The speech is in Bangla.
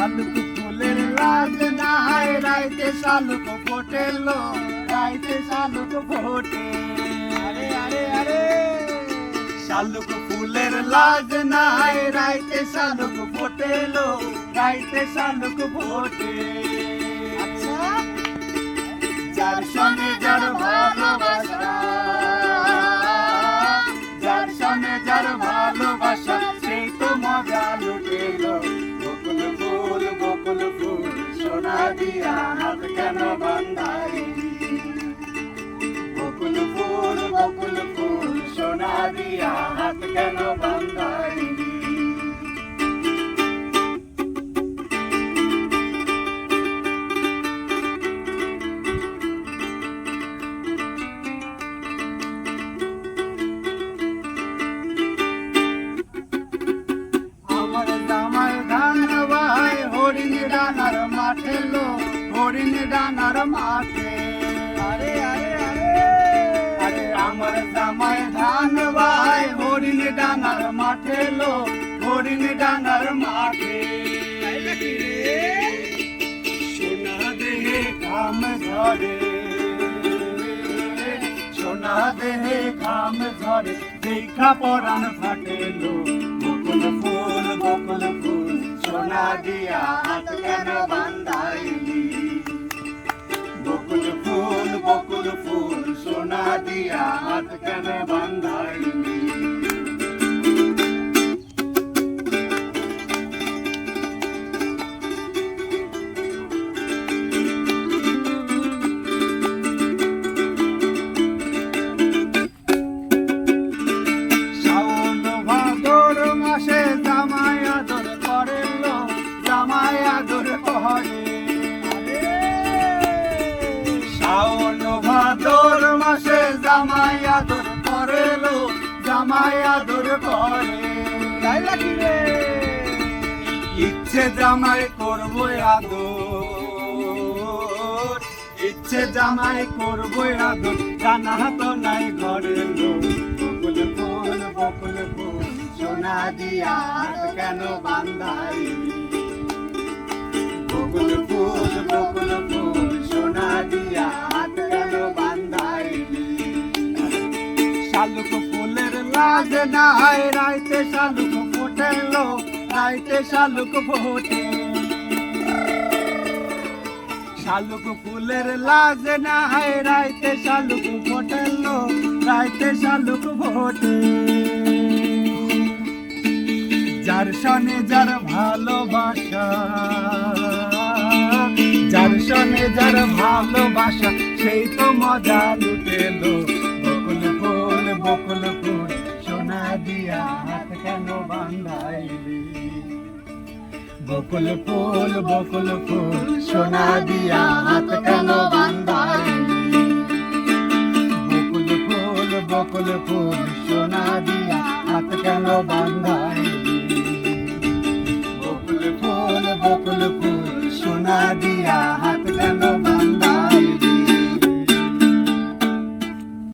শালুক ফুলের রাজ না হয় রাইতে শালুক ফোটেল, রাইতে শালুক ফোটে। আরে আরে আরে। ফুলের লাজ না হয় রাইতে শালুক ফোটেল, রাইতে শালুক ফোটে। আচ্ছা। যার সঙ্গে যার ভালোবাসা, যার সঙ্গে যার ভালোবাসা কেন হরিণ ডানার মাঠে লো হরিণ ডানার মাঠে। আরে আরে আরে। আরে আমার জামাই কাম ঝরে। সোনা দেহে ঘাম ঝরে দেখা পরাণ ফাটেলো। বকুল ফুল বকুল ফুল, সোনা দিয়া হাত কেন বান্ধাইলি? বকুল ফুল বকুল ফুল, সোনা দিয়া হাত কেন ইচ্ছে জামাই করব আদর। ইচ্ছে জামাই করব আদর। জানা তো নাই ঘরে লোক। বকুল ফুল, বকুল সোনা দিয়া কেন বান্ধাই? বকুল ফুল বকুল ফুল, সোনা দিয়া কেন বান্ধাই? শালুক ফুলের লাজ নাই, রাইতে শালুক ফোটেলো। রাইতে শালুক ফোটে শালুক ফুলের লাজ নাই রাইতে শালুক ফোটেলো রাইতে শালুক ফোটে যার সনে যার ভালোবাসা, যার সনে যার ভালোবাসা, সেই তো মজা লুটেলো বকুল ফুল, বকুল বকুল ফুল বকুল ফুল, সোনা দিয়া হাত কেন বান্ধাইলি বকুল ফুল বকুল ফুল, সোনা দিয়া হাত কেন বান্ধাই বকুল ফুল, বকুল